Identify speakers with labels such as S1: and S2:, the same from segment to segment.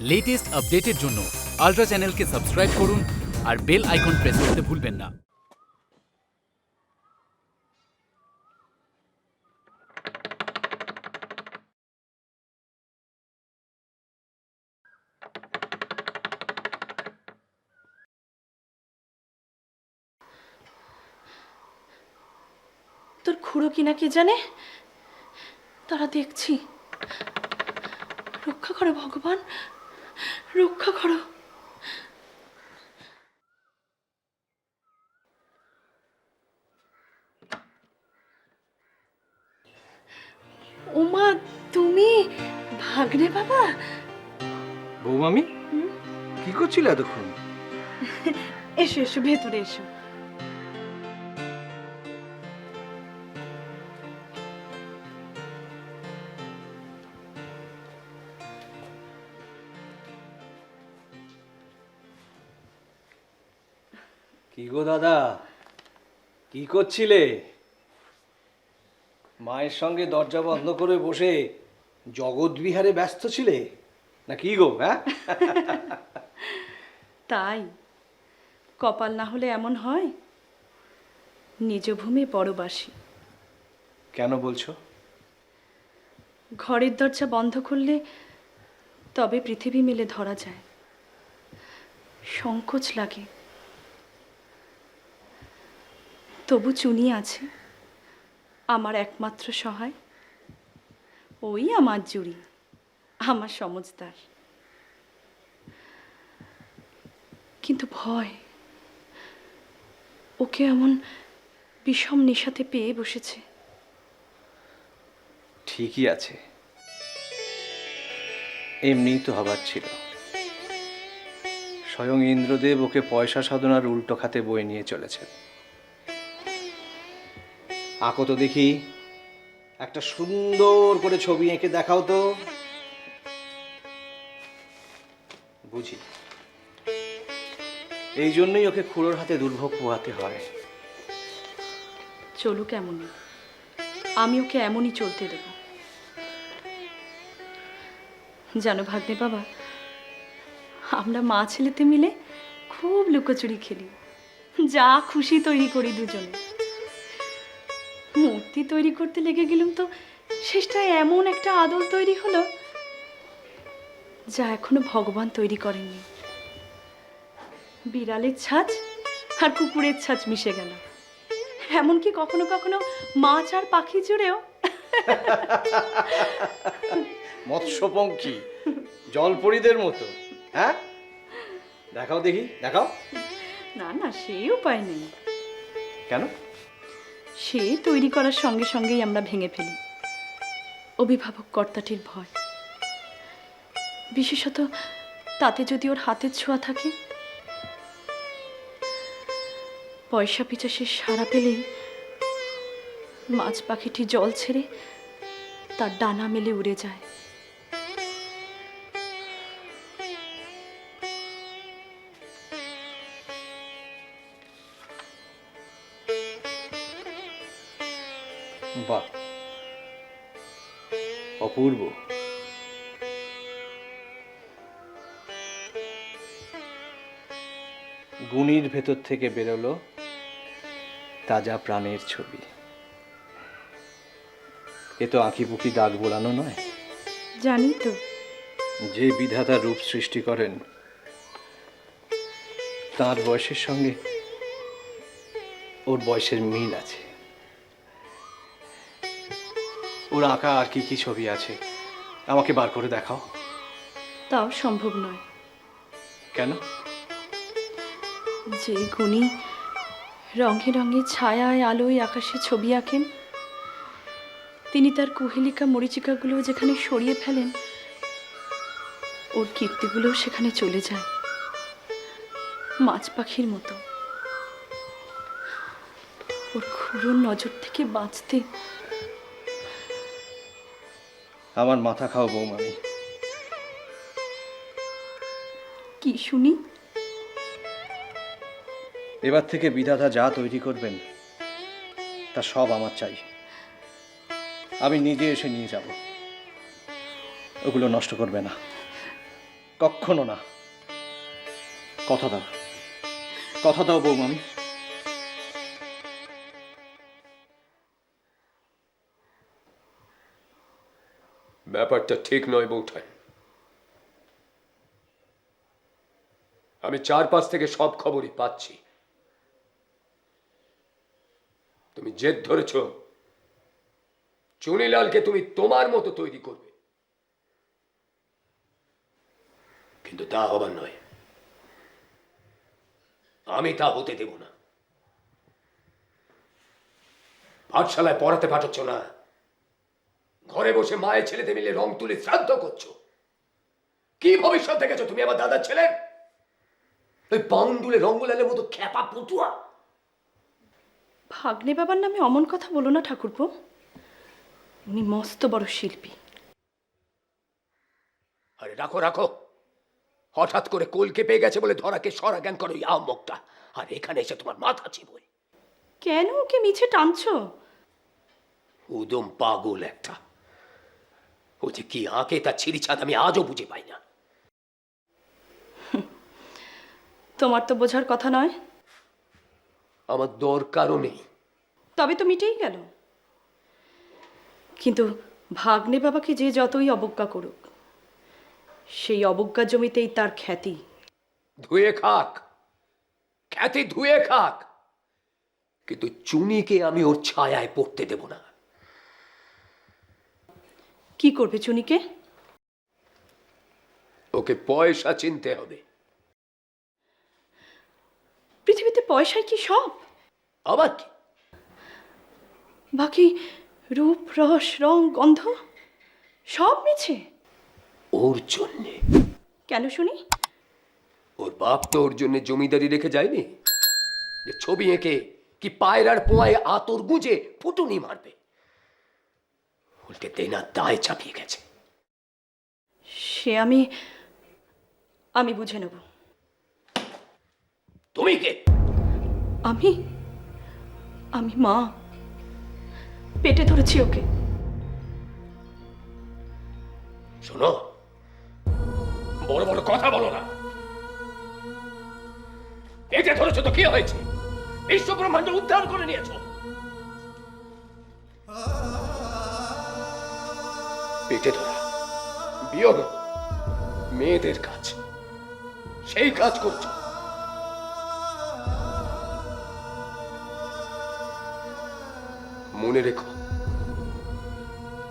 S1: Latest আপডেটের জন্য ultra চ্যানেলকে সাবস্ক্রাইব করুন আর বেল আইকন প্রেস করতে ভুলবেন না।
S2: তোর খুঁড়ো কিনা কে জানে? তারা দেখছি। রক্ষা করে ভগবান। রক্ষা করো। ওমা তুমি ভাগ্নে বাবা?
S3: বৌমামি? কি করছিল এতক্ষণ?
S2: এসো এসো ভেতরে এসো।
S3: গো দাদা কি করছিলে? মায়ের সঙ্গে দরজা বন্ধ করে বসে জগৎ বিহারে ব্যস্ত ছিলে? না কি গো হ্যাঁ?
S2: তাই। কপাল না হলে এমন হয়? নিজ ভূমি পরবাসী।
S3: কেন বলছো?
S2: ঘরের দরজা বন্ধ করলে তবে পৃথিবী মিলে ধরা যায়। সংকোচ লাগে। তবু চুনি আছে। আমার একমাত্র সহায়। ওই আমার জুড়ি, আমার সমজদার কিন্তু ভয়, ওকে এমন বিষম নেশাতে পেয়ে বসেছে।
S3: ঠিকই আছে। এমনিই তো হবার ছিল। স্বয়ং ইন্দ্রদেব ওকে পয়সা সাধনার উল্টো খাতে বয়ে নিয়ে চলেছে আঁকো তো দেখি। একটা সুন্দর করে ছবি এঁকে দেখাও তো। বুঝি। এই জন্যই ওকে খুড়োর হাতে দুর্ভোগ পোহাতে হয়।
S2: চলুক এমনই আমি ওকে এমনই চলতে দেব। জানো ভাগ্নে বাবা, আমরা মা ছেলেতে মিলে খুব লুকোচুরি খেলি। যা খুশি তৈরি করি দুজনে। মূর্তি তৈরি করতে লেগে গেলুম তো? শেষটায় এমন একটা আদল তৈরি হলো যা এখনও ভগবান তৈরি করেননি। বিড়ালের ছাঁচ আর কুকুরের ছাঁচ মিশে গেল। এমনকি কখনো কখনো মাছ আর পাখি জুড়েও।
S3: মৎস্যপঙ্খী জলপরীদের মতো হ্যাঁ? দেখাও দেখি দেখাও।
S2: না না সেই উপায় নেই।
S3: কেন?
S2: সে তৈরি করার সঙ্গে সঙ্গেই আমরা ভেঙে ফেলি। অভিভাবক কর্তাটির ভয়। বিশেষত তাতে যদি ওর হাতের ছোঁয়া থাকে। পয়সা পিছা সে সারা পেলেই মাছ পাখিটি জল ছেড়ে তার ডানা মেলে উড়ে যায়।
S3: অপূর্ব গুণীর ভেতর থেকে বেরোলো তাজা প্রাণের ছবি। এ তো আঁকিপুকি দাগ বোলানো নয়।
S2: জানি তো।
S3: যে বিধাতা রূপ সৃষ্টি করেন তার বয়সের সঙ্গে ওর বয়সের মিল আছে। ওর আঁকা আর কি কি ছবি আছে? আমাকে বার করে দেখাও।
S2: তাও সম্ভব নয়।
S3: কেন?
S2: যে গুণী রঙে রঙে ছায়ায় আলোয় আকাশে ছবি আঁকেন তিনি তার কুহেলিকা মরিচিকাগুলো যেখানে সরিয়ে ফেলেন ওর কীর্তিগুলোও সেখানে চলে যায়। মাছ পাখির মতো। ওর খুরুর নজর থেকে বাঁচতে
S3: আমার মাথা খাও বৌমামি
S2: কি শুনি?
S3: এবার থেকে বিধাতা যা তৈরি করবেন তা সব আমার চাই। আমি নিজে এসে নিয়ে যাব। ওগুলো নষ্ট করবে না। কখনো না। কথা দাও। কথা দাও বৌমামি।
S4: ব্যাপারটা ঠিক নয় বৌঠাই। আমি চারপাশ থেকে সব খবরই পাচ্ছি। তুমি জেদ ধরেছ। চুনিলালকে তুমি তোমার মতো তৈরি করবে। কিন্তু তা হবার নয়। আমি তা হতে দেব না। পাঠশালায় পড়াতে পাঠাচ্ছ না। ঘরে বসে মায়ের ছেলেতে মিলে রং তুলে শ্রাদ্ধ করছ। কি ভবিষ্যৎ দেখেছ তুমি আমার দাদার ছেলে? ওই বাউন্ডুলে রঙ্গলালের মতো খ্যাপা পটুয়া।
S2: ভাগ্নে বাবার নামে অমন কথা বলো না ঠাকুরপো। উনি মস্ত বড় শিল্পী।
S4: আরে রাখো রাখো। হঠাৎ করে কোলকে পেয়ে গেছে বলে ধরাকে সরা জ্ঞান করো এই আহম্মকটা। আর এখানে এসে তোমার মাথা চিবোয়।
S2: কেন ওকে মিছে টানছো?
S4: উদম পাগল একটা। ও যে কি আঁকে তার ছিঁড়ি ছাদ আমি আজও বুঝে পাই না।
S2: তোমার তো বোঝার কথা নয়।
S4: আমার দরকারও নেই।
S2: তবে তো মিটেই গেল। কিন্তু ভাগ্নে বাবাকে যে যতই অবজ্ঞা করুক সেই অবজ্ঞা জমিতেই তার খ্যাতি।
S4: ধুয়ে খাক। খ্যাতি ধুয়ে খাক। কিন্তু চুনিকে আমি ওর ছায়ায় পড়তে দেব না।
S2: কি করবে চুনিকে?
S4: ওকে পয়সা চিনতে হবে।
S2: পৃথিবীতে পয়সায় কি সব?
S4: আবার কি?
S2: বাকি রূপ রস রং গন্ধ সব মিছে।
S4: ওর জন্যে।
S2: কেন শুনি?
S4: ওর বাপ তো ওর জন্য জমিদারি রেখে যায়নি। যে ছবি এঁকে কি পায়রার পোয়ায় আতর গুঁজে ফুটুনি মারবে। উল্টে দেনা দায় চাপিয়ে গেছে।
S2: সে আমি আমি বুঝে নেব।
S4: তুমি কে?
S2: আমি আমি মা। পেটে ধরেছি ওকে।
S4: শোনো বড় বড় কথা বলো না। পেটে ধরেছো তো কি হয়েছে? বিশ্ব ব্রহ্মাণ্ড উদ্ধার করে নিয়েছো। পেটে ধরা। বিয়োগ মেয়েদের কাজ। সেই কাজ করছ। মনে রেখো,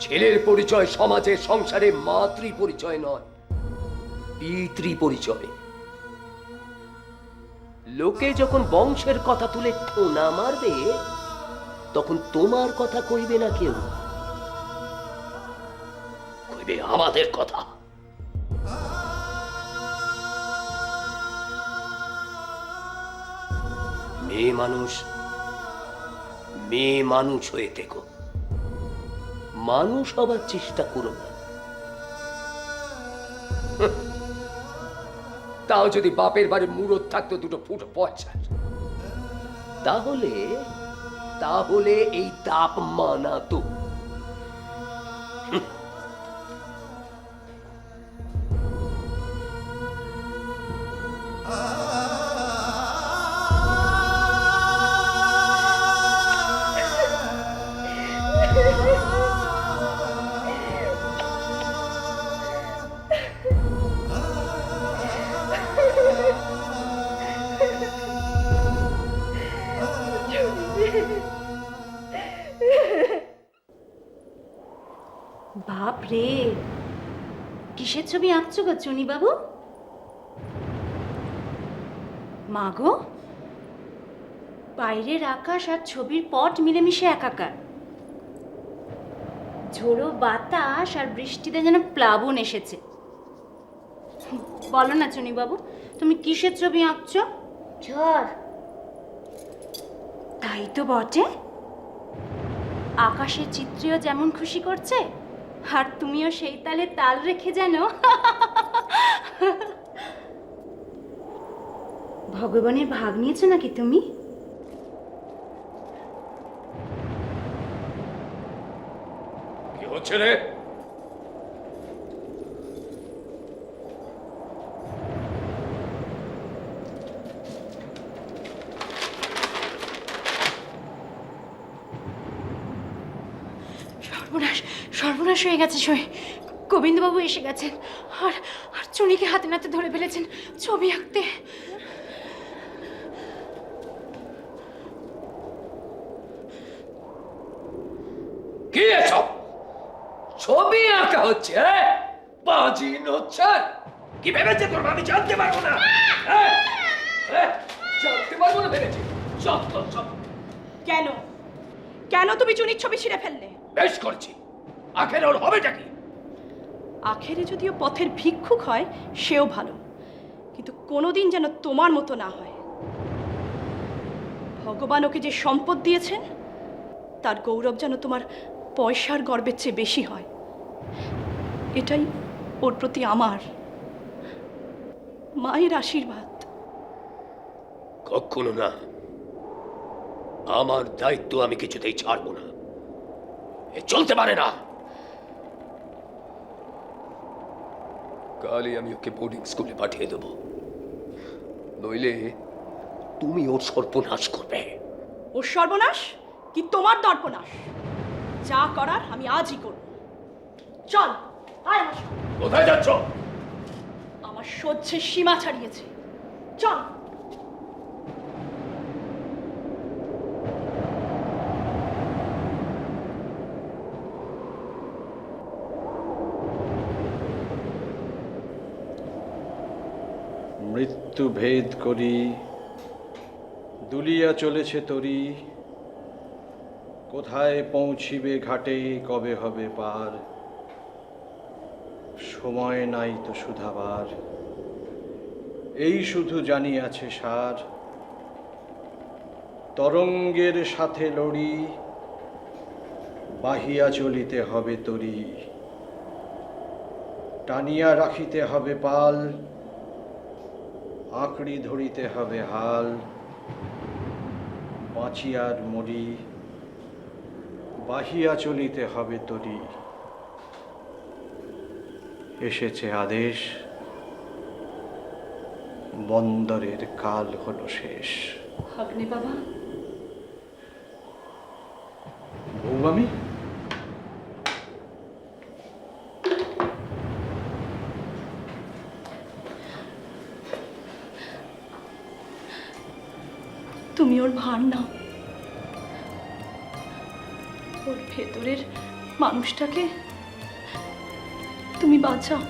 S4: ছেলের পরিচয় সমাজে সংসারে মাতৃ পরিচয় নয় পিতৃ পরিচয় লোকে যখন বংশের কথা তুলে ঠোনা মারবে, তখন তোমার কথা কইবে না কেউ। কইবে আমাদের কথা। মেয়ে মানুষ মেয়ে মানুষ হয়ে থেকো। মানুষ হবার চেষ্টা করো না। তাও যদি বাপের বাড়ি মুরত থাকতো দুটো ফুটো পয়সা তাহলে তাহলে এই তাপ মানাতো
S5: বাপ রে কিসের ছবি আঁকছো গো চুনি বাবু মাগো বাইরের আকাশ আর ছবির পট মিলেমিশে একাকার। ঝোড়ো বাতাস আর বৃষ্টিতে যেন প্লাবন এসেছে। বলো না চুনি বাবু তুমি কিসের ছবি আঁকছ?
S6: ঝড়।
S5: তাই তো বটে। আকাশের চিত্রেও যেমন খুশি করছে আর তুমিও সেই তালে তাল রেখে যেন ভগবানের ভাগ নিয়েছো নাকি তুমি?
S4: কি হচ্ছে রে?
S5: সর্বনাশ সর্বনাশ হয়ে গেছে সই গোবিন্দবাবু এসে গেছেন। আর আর চুনিকে হাতে নাতে ধরে ফেলেছেন ছবি আঁকতে।
S4: হচ্ছে হ্যাঁ? বাজি হচ্ছে কি ভেবেছে তোর আমি জানতে পারব না। হ্যাঁ? হ্যাঁ? জানতে পারব না ভেবেছি। সব সব সব
S2: কেন? কেন তুমি চুনির ছবি ছিঁড়ে ফেললে?
S4: বেশ করছি। আখের ওর হবেটা কি?
S2: আখেরে যদিও পথের ভিক্ষুক হয় সেও ভালো। কিন্তু কোনোদিন যেন তোমার মতো না হয়। ভগবান ওকে যে সম্পদ দিয়েছেন তার গৌরব যেন তোমার পয়সার গর্বের চেয়ে বেশি হয়। এটাই ওর প্রতি আমার মায়ের আশীর্বাদ।
S4: কখনো না। আমার দায়িত্ব আমি কিছুতেই ছাড়বো না। এ চলতে পারে না। কালই আমি ওকে বোর্ডিং স্কুলে পাঠিয়ে দেবো। নইলে তুমি ওর সর্বনাশ করবে।
S2: ওর সর্বনাশ কি তোমার দর্পনাশ যা করার আমি আজই করব। চল আয় আমার সঙ্গে।
S4: কোথায় যাচ্ছ?
S2: আমার সহ্যের সীমা ছাড়িয়েছে। চল।
S3: মৃত্যু ভেদ করি দুলিয়া চলেছে তরি। কোথায় পৌঁছিবে ঘাটে কবে হবে পার? সময় নাই তো সুধাবার। এই শুধু জানি আছে সার, তরঙ্গের সাথে লড়ি, বাহিয়া চলিতে হবে তরি। টানিয়া রাখিতে হবে পাল, আঁকড়ি ধরিতে হবে হাল। বাঁচিয়ার মরি, বাহিয়া চলিতে হবে তরি। এসেছে আদেশ। বন্দরের কাল হলো শেষ।
S2: ভাগ্নে বাবা।
S3: বৌমামি?
S2: তুমি ওর ভার নাও। ওর ভেতরের মানুষটাকে তুমি বাঁচাও